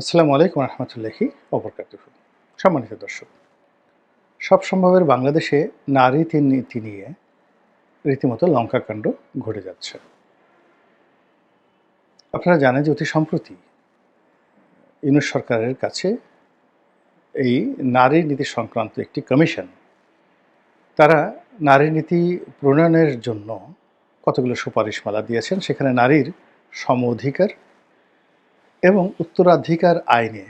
আসসালামু আলাইকুম রহমতুল্লাহি অবরকাত সম্মানিত দর্শক, সব সম্ভবের বাংলাদেশে নারী তিন নীতি নিয়ে রীতিমতো লঙ্কাকাণ্ড ঘটে যাচ্ছে। আপনারা জানেন যে অতি সম্প্রতি ইউনুস সরকারের কাছে এই নারী নীতি সংক্রান্ত একটি কমিশন, তারা নারী নীতি প্রণয়নের জন্য কতগুলো সুপারিশমালা দিয়েছেন, সেখানে নারীর সম অধিকার এবং উত্তরাধিকার আইনে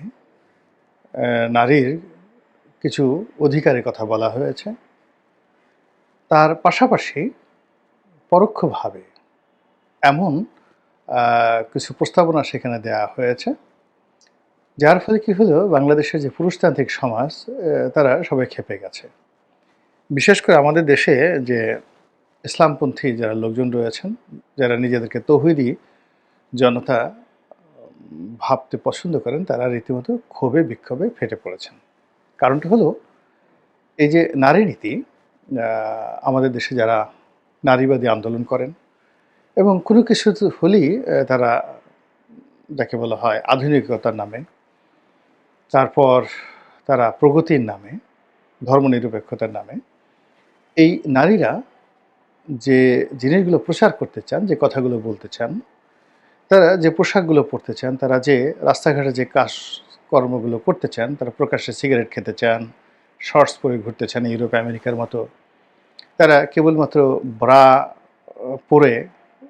নারীর কিছু অধিকারের কথা বলা হয়েছে। তার পাশাপাশি পরোক্ষভাবে এমন কিছু প্রস্তাবনা সেখানে দেওয়া হয়েছে, যার ফলে কী হলো, বাংলাদেশের যে পুরুষতান্ত্রিক সমাজ তারা সবাই খেপে গেছে। বিশেষ করে আমাদের দেশে যে ইসলামপন্থী যারা লোকজন রয়েছেন, যারা নিজেদেরকে তৌহিদি জনতা ভাবতে পছন্দ করেন, তারা রীতিমতো ক্ষোভে, বিক্ষোভে ফেটে পড়েছেন। কারণটা হলো, এই যে নারী নীতি আমাদের দেশে যারা নারীবাদী আন্দোলন করেন এবং কোনো কিছু হলেই তারা যাকে বলা হয় আধুনিকতার নামে, তারপর তারা প্রগতির নামে, ধর্মনিরপেক্ষতার নামে, এই নারীরা যে জিনিসগুলো প্রচার করতে চান, যে কথাগুলো বলতে চান তারা যে পোশাকগুলো পরতে চান, তারা যে রাস্তাঘাটে যে কাজ কর্মগুলো করতে চান, তারা প্রকাশ্যে সিগারেট খেতে চান, শর্টস পরে ঘুরতে চান ইউরোপ, আমেরিকার মতো, তারা কেবলমাত্র ব্রা পরে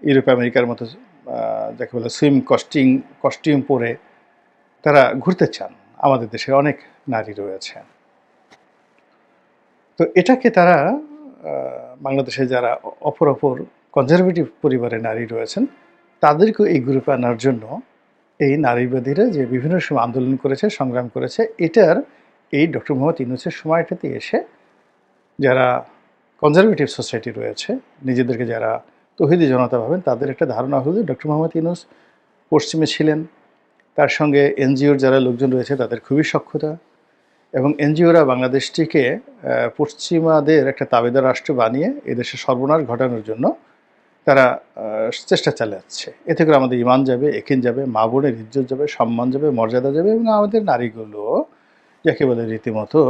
ইউরোপ, আমেরিকার মতো যাকে বলে সুইম কস্টিং কস্টিউম পরে তারা ঘুরতে চান। আমাদের দেশে অনেক নারী রয়েছে। তো এটাকে তারা বাংলাদেশে যারা অপর অপর কনজারভেটিভ পরিবারের নারী রয়েছেন তাদেরকেও এই গ্রুপে আনার জন্য এই নারীবাদীরা যে বিভিন্ন সময় আন্দোলন করেছে, সংগ্রাম করেছে, এটার এই ডক্টর মোহাম্মদ ইউনুসের সময়টাতে এসে যারা কনজারভেটিভ সোসাইটি রয়েছে, নিজেদেরকে যারা তহিদি জনতা ভাবেন, তাদের একটা ধারণা হলো ডক্টর মোহাম্মদ ইউনুস পশ্চিমে ছিলেন। তার সঙ্গে এনজিওর যারা লোকজন রয়েছে, তাদের খুবই সক্ষতা এবং এনজিওরা বাংলাদেশটিকে পশ্চিমাদের একটা তাবেদার রাষ্ট্র বানিয়ে এদেশে সর্বনাশ ঘটানোর জন্য তারা চেষ্টা চালাচ্ছে। এতে করে আমাদের ইমান যাবে, একিন যাবে, মা বোনের ইজ্জত যাবে, সম্মান যাবে, মর্যাদা যাবে এবং আমাদের নারীগুলো, যাকে বলে রীতিমতো,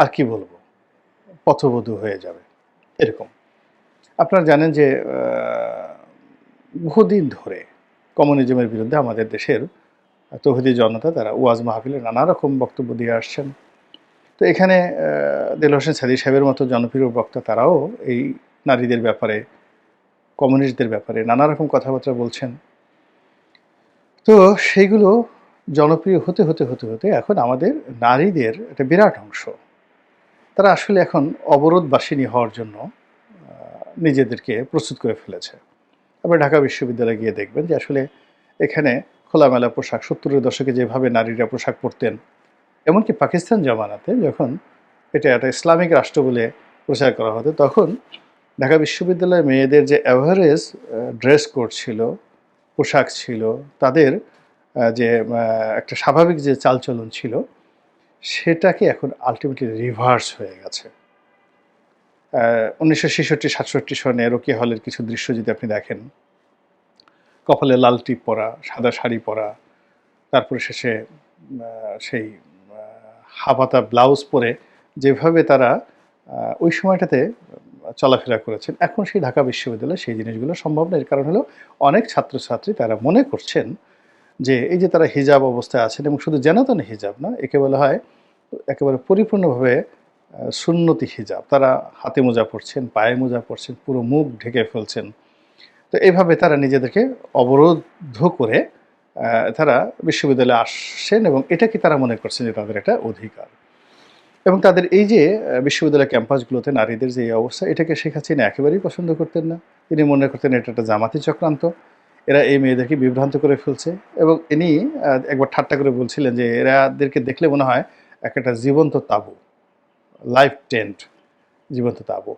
আর কি বলব, পথবধূ হয়ে যাবে। এরকম। আপনারা জানেন যে বহুদিন ধরে কমিউনিজমের বিরুদ্ধে আমাদের দেশের তৌহিদি জনতা, তারা ওয়াজ মাহফিলে নানা রকম বক্তব্য দিয়ে আসছেন। তো এখানে দেল হোসেন সাদি সাহেবের মতো জনপ্রিয় বক্তা তারাও এই নারীদের ব্যাপারে কমিউনিস্টদের ব্যাপারে নানা রকম কথাবার্তা বলছেন। তো সেইগুলো জনপ্রিয় হতে হতে হতে হতে এখন আমাদের নারীদের একটা বিরাট অংশ। তারা আসলে এখন অবরোধবাসিনী হওয়ার জন্য নিজেদেরকে প্রস্তুত করে ফেলেছে। আবার ঢাকা বিশ্ববিদ্যালয়ে গিয়ে দেখবেন যে আসলে এখানে খোলামেলা পোশাক, সত্তরের দশকে যেভাবে নারীরা পোশাক পরতেন, এমনকি পাকিস্তান জামানাতে যখন এটা একটা ইসলামিক রাষ্ট্র বলে প্রচার করা হতো, তখন ঢাকা বিশ্ববিদ্যালয়ে মেয়েদের যে অ্যাভারেজ ড্রেস কোড ছিল, পোশাক ছিল, তাদের যে একটা স্বাভাবিক যে চালচলন ছিল, সেটাকে এখন আলটিমেটলি রিভার্স হয়ে গেছে। উনিশশো ছেষট্টি, সাতষট্টি সনে রোকিয়া হলের কিছু দৃশ্য যদি আপনি দেখেন, কপালে লাল টিপ পরা, সাদা শাড়ি পরা, তারপরে শেষে সেই হাফাতা ব্লাউজ পরে যেভাবে তারা ওই সময়টাতে চলাফেরা করেছেন। এখন সেই ঢাকা বিশ্ববিদ্যালয়ে সেই জিনিসগুলো সম্ভব না। এর কারণ হলো অনেক ছাত্রছাত্রী তারা মনে করছেন যে এই যে তারা হিজাব অবস্থায় আছেন এবং শুধু জেনাতন হিজাব না, একে বলা হয় একেবারে পরিপূর্ণভাবে সুন্নতি হিজাব। তারা হাতে মোজা পড়ছেন পায়ে মোজা পড়ছেন পুরো মুখ ঢেকে ফেলছেন। তো এইভাবে তারা নিজেদেরকে অবরোধ করে তারা বিশ্ববিদ্যালয়ে আসছেন এবং এটাকে তারা মনে করছেন যে তাদের একটা অধিকার? এবং তাদের এই যে বিশ্ববিদ্যালয় ক্যাম্পাসগুলোতে নারীদের যে অবস্থা, এটাকে শেখ হাসিনা একেবারেই পছন্দ করতেন না। তিনি মনে করতেন এটা একটা জামাতি চক্রান্ত। এরা এই মেয়েদেরকে বিভ্রান্ত করে ফেলছে এবং ইনি একবার ঠাট্টা করে বলছিলেন যে এরাদেরকে দেখলে মনে হয় একটা জীবন্ত তাবু লাইফ টেন্ট জীবন্ত তাবু।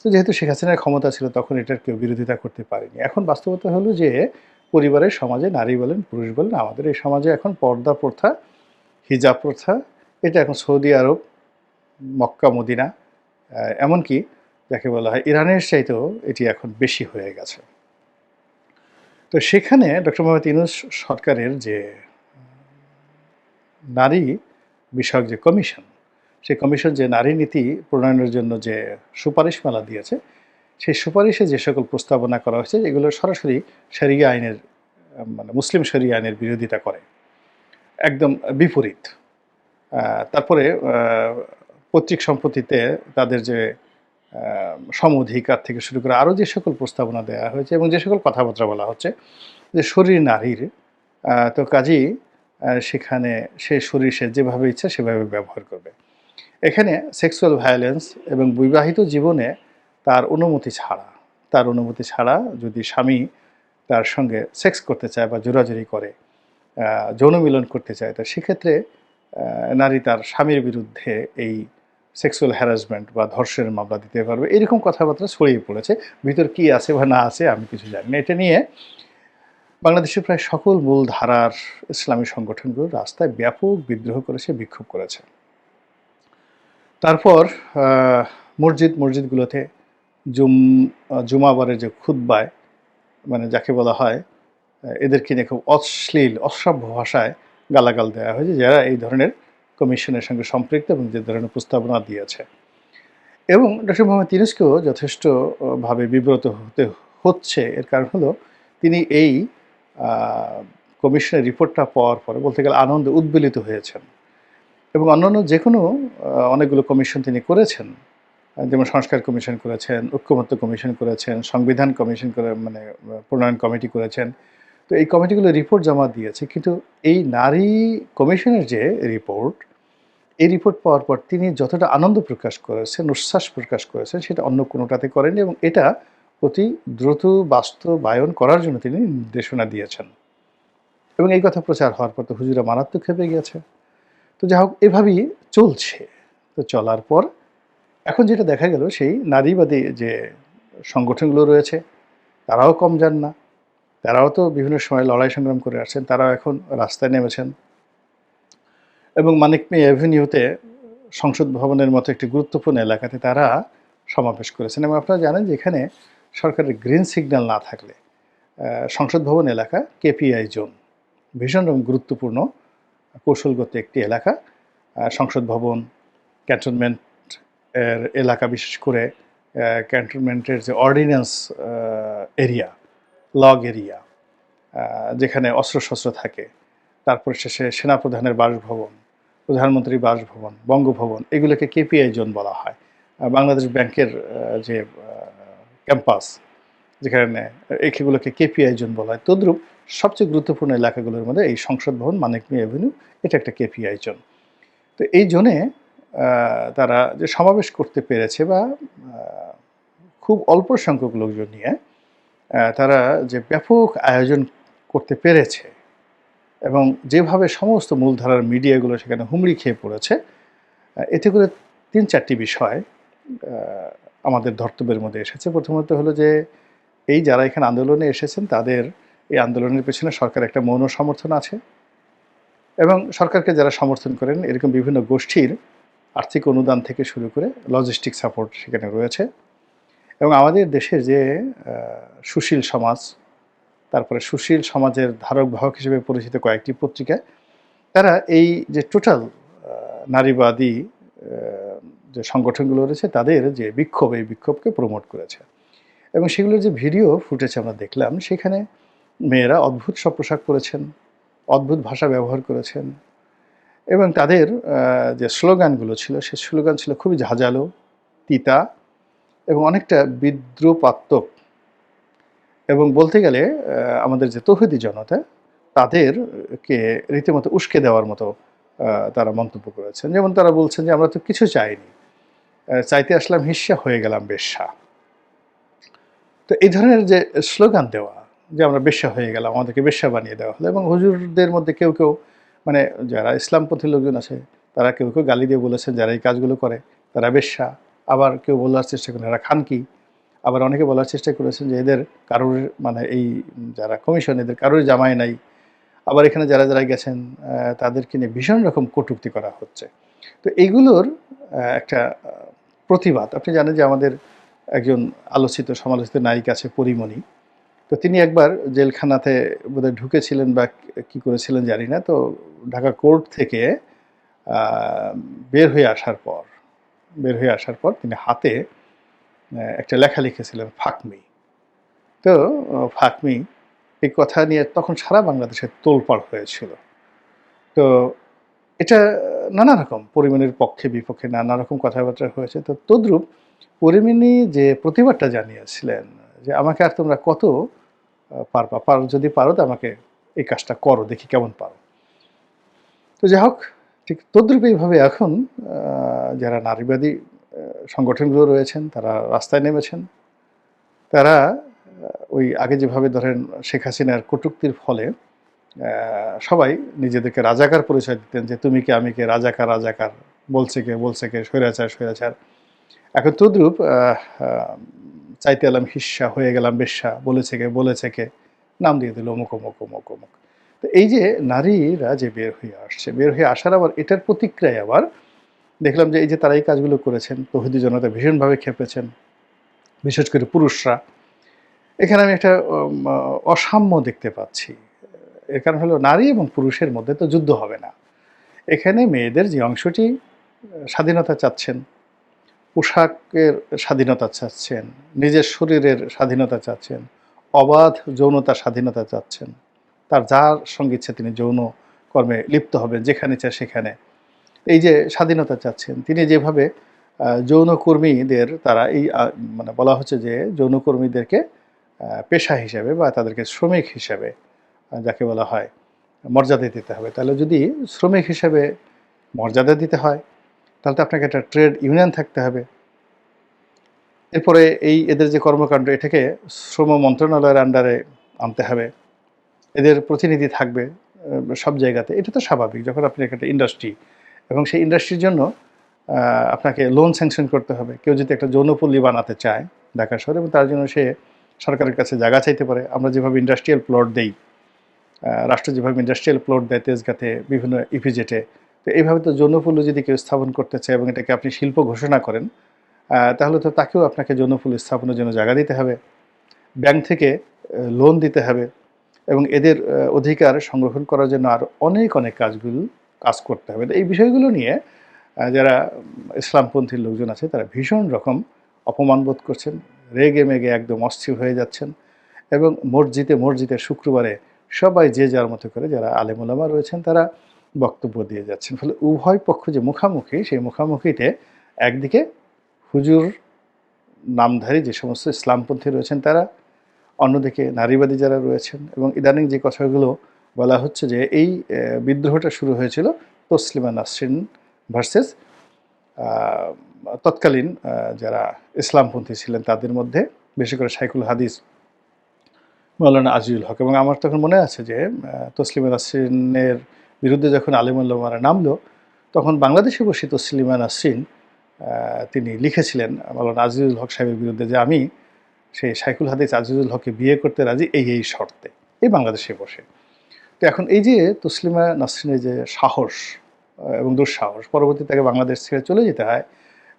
তো যেহেতু শেখ হাসিনার ক্ষমতা ছিল, তখন এটার কেউ বিরোধিতা করতে পারেনি। এখন বাস্তবতা হলো যে পরিবারের সমাজে নারী বলেন, পুরুষ বলেন, আমাদের এই সমাজে এখন পর্দা প্রথা, হিজাব প্রথা, এটা এখন সৌদি আরব মক্কা, মদিনা এমনকি যাকে বলা হয় ইরানের চাইতেও এটি এখন বেশি হয়ে গেছে। তো সেখানে ডক্টর মোহাম্মদ ইউনুস সরকারের যে নারী বিষয়ক যে কমিশন, সেই কমিশন যে নারী নীতি প্রণয়নের জন্য যে সুপারিশমালা দিয়েছে, সেই সুপারিশে যে সকল প্রস্তাবনা করা হয়েছে, এগুলো সরাসরি শরিয়া আইনের মানে মুসলিম শরিয়া আইনের বিরোধিতা করে। একদম বিপরীত। তারপরে পৈতৃক সম্পত্তিতে তাদের যে সম অধিকার থেকে শুরু করে আরও যে সকল প্রস্তাবনা দেওয়া হয়েছে এবং যে সকল কথাবার্তা বলা হচ্ছে যে শরীর নারীর তো কাজেই সেখানে সে শরীর সে যেভাবে ইচ্ছা সেভাবে ব্যবহার করবে। এখানে সেক্সুয়াল ভায়োলেন্স এবং বিবাহিত জীবনে তার অনুমতি ছাড়া তার অনুমতি ছাড়া যদি স্বামী তার সঙ্গে সেক্স করতে চায় বা জোরাজুরি করে আহ, যৌন মিলন করতে চায় তো সেক্ষেত্রে নারী তার স্বামীর বিরুদ্ধে এই সেক্সুয়াল হ্যারাসমেন্ট বা ধর্ষণের মামলা দিতে পারবে। এরকম কথাবার্তা ছড়িয়ে পড়েছে। ভিতর কি আছে বা না আছে আমি কিছু জানি না। এটা নিয়ে বাংলাদেশের প্রায় সকল মূল ধারার ইসলামী সংগঠনগুলো রাস্তায় ব্যাপক বিদ্রোহ করেছে, বিক্ষোভ করেছে। তারপর মসজিদ, মসজিদগুলোতে জুম, জুমাবারের যে খুদ্বায় মানে যাকে বলা হয়, এদেরকে নিয়ে খুব অশ্লীল অশ্রাব্য ভাষায় গালাগাল দেওয়া হয়েছে। যারা এই ধরনের কমিশনের সঙ্গে সম্পৃক্ত এবং যে ধরনের প্রস্তাবনা দিয়েছে। এবং ডক্টর মোহাম্মদ তিরস্কেও যথেষ্টভাবে বিব্রত হতে হচ্ছে। এর কারণ হলো, তিনি এই কমিশনের রিপোর্টটা পাওয়ার পরে বলতে গেলে আনন্দে উদ্বেলিত হয়েছেন। এবং অন্যান্য যে কোনো অনেকগুলো কমিশন তিনি করেছেন। যেমন সংস্কার কমিশন করেছেন, ঐক্যমত্য কমিশন করেছেন, সংবিধান কমিশন করে মানে প্রণয়ন কমিটি করেছেন। তো এই কমিটিগুলো রিপোর্ট জমা দিয়েছে। কিন্তু এই নারী কমিশনের যে রিপোর্ট এই রিপোর্ট পাওয়ার পর তিনি যতটা আনন্দ প্রকাশ করেছেন, উচ্ছ্বাস প্রকাশ করেছেন, সেটা অন্য কোনোটাতে করেননি এবং এটা অতি দ্রুত বাস্তবায়ন করার জন্য তিনি নির্দেশনা দিয়েছেন। এবং এই কথা প্রচার হওয়ার পর তো হুজুরা মারাত্মক খেপে গিয়েছে। তো যাই হোক, এভাবেই চলছে। তো চলার পর এখন যেটা দেখা গেল, সেই নারীবাদী যে সংগঠনগুলো রয়েছে, তারাও কম যান না। তারাও তো বিভিন্ন সময় লড়াই সংগ্রাম করে আসছেন, তারাও এখন রাস্তায় নেমেছেন। এবং মানিক মে অ্যাভিনিউতে সংসদ ভবনের মতো একটি গুরুত্বপূর্ণ এলাকাতে তারা সমাবেশ করেছেন এবং আপনারা জানেন যে এখানে সরকারের গ্রিন সিগন্যাল না থাকলে সংসদ ভবন এলাকা কেপিআই জোন, ভীষণ গুরুত্বপূর্ণ, কৌশলগত একটি এলাকা। সংসদ ভবন, ক্যান্টনমেন্ট এর এলাকা বিশেষ করে ক্যান্টনমেন্টের যে অর্ডিন্যান্স এরিয়া লগ এরিয়া যেখানে অস্ত্রশস্ত্র থাকে। তারপর শেষে সেনাপ্রধানের বাসভবন প্রধানমন্ত্রী বাসভবন, বঙ্গভবন, এগুলোকে কেপিআই জোন বলা হয়। বাংলাদেশ ব্যাংকের যে ক্যাম্পাস, যেখানে এগুলোকে কেপিআই জোন বলা হয়। তদ্রূপ সবচেয়ে গুরুত্বপূর্ণ এলাকাগুলোর মধ্যে এই সংসদ ভবন মানিকমি অ্যাভিনিউ এটা একটা কেপিআই জোন তো এই জোনে তারা যে সমাবেশ করতে পেরেছে বা খুব অল্প সংখ্যক লোকজন নিয়ে তারা যে ব্যাপক আয়োজন করতে পেরেছে এবং যেভাবে সমস্ত মূলধারার মিডিয়াগুলো সেখানে হুমড়ি খেয়ে পড়েছে এতে করে তিন চারটি বিষয় আমাদের ধর্তব্যের মধ্যে এসেছে। প্রথমত হলো যে, এই যারা এখানে আন্দোলনে এসেছেন, তাদের এই আন্দোলনের পেছনে সরকার একটা মৌন সমর্থন আছে এবং সরকারকে যারা সমর্থন করেন, এরকম বিভিন্ন গোষ্ঠীর আর্থিক অনুদান থেকে শুরু করে লজিস্টিক সাপোর্ট সেখানে রয়েছে। এবং আমাদের দেশে যে সুশীল সমাজ, তারপরে সুশীল সমাজের ধারক বাহক হিসেবে পরিচিত কয়েকটি পত্রিকা তারা এই যে টোটাল নারীবাদী যে সংগঠনগুলো রয়েছে, তাদের যে বিক্ষোভ, এই বিক্ষোভকে প্রমোট করেছে। এবং সেগুলোর যে ভিডিও ফুটেজ আমরা দেখলাম, সেখানে মেয়েরা অদ্ভুত সব পোশাক পরেছেন, অদ্ভুত ভাষা ব্যবহার করেছেন এবং তাদের যে স্লোগানগুলো ছিল, সে স্লোগান ছিল খুবই ঝাঁঝালো, তিতা এবং অনেকটা বিদ্রুপাত্মক। এবং বলতে গেলে আমাদের যে তৌহিদি জনতা, তাদেরকে রীতিমতো উস্কে দেওয়ার মতো তারা মন্তব্য করেছেন। যেমন তারা বলছেন যে, আমরা তো কিছু চাইনি। চাইতে আসলাম হিস্যা হয়ে গেলাম বেশ্যা। তো এই ধরনের যে স্লোগান দেওয়া, যে আমরা বেশ্যা হয়ে গেলাম, আমাদেরকে বেশ্যা বানিয়ে দেওয়া হলো, এবং হুজুরদের মধ্যে কেউ কেউ মানে যারা ইসলামপন্থী লোকজন আছে, তারা কেউ কেউ গালি দিয়ে বলেছেন, যারা এই কাজগুলো করে, তারা বেশ্যা। আবার কেউ বলার চেষ্টা করেন। এরা খান কি? আবার অনেকে বলার চেষ্টা করেছেন যে এদের কারোর মানে এই যারা কমিশন, এদের কারোর জামাই নাই। আবার এখানে যারা যারা গেছেন তাদেরকে নিয়ে ভীষণ রকম কটূক্তি করা হচ্ছে। তো এইগুলোর একটা প্রতিবাদ। আপনি জানেন যে আমাদের একজন আলোচিত, সমালোচিত নায়িকা আছে পরিমণি। তো তিনি একবার জেলখানাতে বোধহয় ঢুকেছিলেন বা কি করেছিলেন জানি না। তো ঢাকা কোর্ট থেকে বের হয়ে আসার পর বের হয়ে আসার পর তিনি হাতে একটা লেখা লিখেছিলেন ফাকমি তো ফাকমি এই কথা নিয়ে তখন সারা বাংলাদেশে তোলপাড় হয়েছিল। তো এটা নানা রকম পরিমাণের পক্ষে, বিপক্ষে নানা রকম কথাবার্তা হয়েছে। তো তদ্রূপ পরিমিনী যে প্রতিবাদটা জানিয়েছিলেন যে, আমাকে আর তোমরা কত পারবা? পারো, যদি পারো তো আমাকে এই কাজটা করো, দেখি কেমন পারো। তো যাই হোক ঠিক তদ্রূপ এইভাবে এখন যারা নারীবাদী সংগঠনগুলো রয়েছেন, তারা রাস্তায় নেমেছেন। তারা ওই আগে যেভাবে ধরেন শেখ হাসিনার কটুক্তির ফলে সবাই নিজেদেরকে রাজাকার পরিচয় দিতেন যে, তুমি কে, আমি কে, রাজাকার রাজাকার, বলছে কে বলছে কে স্বৈরাচার স্বৈরাচার এখন তদ্রূপ চাইতে এলাম হিস্সা হয়ে গেলাম বেশ্যা, বলেছে কে বলেছে কে, নাম দিয়ে দিল, অমুক অমুক অমুক অমুক। তো এই যে নারীরা যে বের হয়ে আসছে, বের হয়ে আসার আবার এটার প্রতিক্রিয়ায় আবার দেখলাম যে এই যে তারা এই কাজগুলো করেছেন, তহিদি জনতা ভীষণভাবে খেপেছেন, বিশেষ করে পুরুষরা। এখানে আমি একটা অসাম্য দেখতে পাচ্ছি। এর কারণ হলো নারী এবং পুরুষের মধ্যে তো যুদ্ধ হবে না। এখানে মেয়েদের যে অংশটি, স্বাধীনতা চাচ্ছেন, পোশাকের স্বাধীনতা চাচ্ছেন, নিজের শরীরের স্বাধীনতা চাচ্ছেন, অবাধ যৌনতা স্বাধীনতা চাচ্ছেন। তার যার সঙ্গে ইচ্ছে তিনি যৌন কর্মে লিপ্ত হবেন, যেখানে চায় সেখানে। এই যে স্বাধীনতা চাচ্ছেন, তিনি যেভাবে যৌনকর্মীদের তারা এই মানে বলা হচ্ছে যে যৌনকর্মীদেরকে পেশা হিসাবে বা তাদেরকে শ্রমিক হিসাবে যাকে বলা হয়, মর্যাদা দিতে হবে। তাহলে যদি শ্রমিক হিসাবে মর্যাদা দিতে হয়, তাহলে তো আপনাকে একটা ট্রেড ইউনিয়ন থাকতে হবে। এরপরে এই এদের যে কর্মকাণ্ড, এটাকে শ্রম মন্ত্রণালয়ের আন্ডারে আনতে হবে। এদের প্রতিনিধি থাকবে সব জায়গাতে। এটা তো স্বাভাবিক যখন আপনি একটা ইন্ডাস্ট্রি এবং সেই ইন্ডাস্ট্রির জন্য আপনাকে লোন স্যাংশন করতে হবে। কেউ যদি একটা যৌনপল্লী বানাতে চায় ঢাকা শহরে, এবং তার জন্য সে সরকারের কাছে জায়গা চাইতে পারে, আমরা যেভাবে ইন্ডাস্ট্রিয়াল প্লট দেই রাষ্ট্র যেভাবে ইন্ডাস্ট্রিয়াল প্লট দেয় তেজগাতে, বিভিন্ন ইপিজেটে, তো এইভাবে তো যৌনপল্লী যদি কেউ স্থাপন করতে চায় এবং এটাকে আপনি শিল্প ঘোষণা করেন তাহলে তো তাকেও আপনাকে যৌনপল্লী স্থাপনের জন্য জায়গা দিতে হবে। ব্যাংক থেকে লোন দিতে হবে। এবং এদের অধিকার সংরক্ষণ করার জন্য আর অনেক অনেক কাজগুলো কাজ করতে হবে। এই বিষয়গুলো নিয়ে যারা ইসলামপন্থী লোকজন আছে, তারা ভীষণ রকম অপমান বোধ করছেন, রেগে মেগে একদম অস্থির হয়ে যাচ্ছেন এবং মসজিদে মসজিদে শুক্রবারে সবাই যে যার মতো করে যারা আলেমুলামা রয়েছেন, তারা বক্তব্য দিয়ে যাচ্ছেন। ফলে উভয় পক্ষ যে মুখামুখি, সেই মুখামুখিতে একদিকে হুজুর, নামধারী যে সমস্ত ইসলামপন্থী রয়েছেন, তারা অন্যদিকে নারীবাদী যারা রয়েছেন এবং ইদানিং যে কথাগুলো বলা হচ্ছে যে এই বিদ্রোহটা শুরু হয়েছিল তসলিমা নাসরিন ভার্সেস তৎকালীন যারা ইসলামপন্থী ছিলেন তাদের মধ্যে বিশেষ করে সাইকুল হাদিস, মৌলানা আজিউল হক এবং আমার তখন মনে আছে যে তসলিমা নাসরিনের বিরুদ্ধে যখন আলিমুল্লামারা নামলো, তখন বাংলাদেশে বসে তসলিমা নাসরিন তিনি লিখেছিলেন মৌলানা আজিউল হক সাহেবের বিরুদ্ধে যে আমি সেই সাইকুল হাদিস আজিজুল হককে বিয়ে করতে রাজি এই এই শর্তে। এই বাংলাদেশে বসে। তো এখন এই যে তসলিমা নাসরিনের যে সাহস এবং দুঃসাহস পরবর্তী তাকে বাংলাদেশ ছেড়ে চলে যেতে হয়,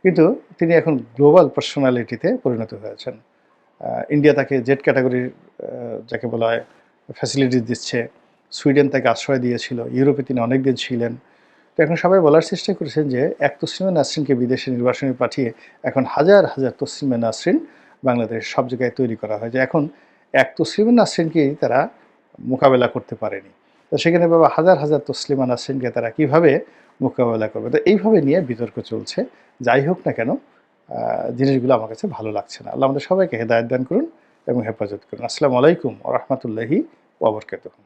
কিন্তু তিনি এখন গ্লোবাল পার্সোনালিটিতে পরিণত হয়েছেন ইন্ডিয়া তাকে জেড ক্যাটাগরির যাকে বলা হয় ফ্যাসিলিটিস দিচ্ছে। সুইডেন তাকে আশ্রয় দিয়েছিল। ইউরোপে তিনি অনেক দিন ছিলেন। তো এখন সবাই বলার চেষ্টা করেছেন যে এক তসলিমা নাসরিনকে বিদেশে নির্বাসনে পাঠিয়ে এখন হাজার হাজার তসলিমা নাসরিন বাংলাদেশ সব জায়গায় তৈরি করা হয় যে এখন এক তসলিমা নাসরিনকেই তারা মোকাবেলা করতে পারেনি। তো সেখানে বাবা হাজার হাজার তসলিমা নাসরিনকে তারা কীভাবে মোকাবেলা করবে? তো এইভাবে নিয়ে বিতর্ক চলছে। যাই হোক না কেন জিনিসগুলো আমার কাছে ভালো লাগছে না। আল্লাহ আমাদের সবাইকে হেদায়ত দান করুন এবং হেফাজত করুন। আসসালামু আলাইকুম রহমতুল্লাহি ওবরকাতুহ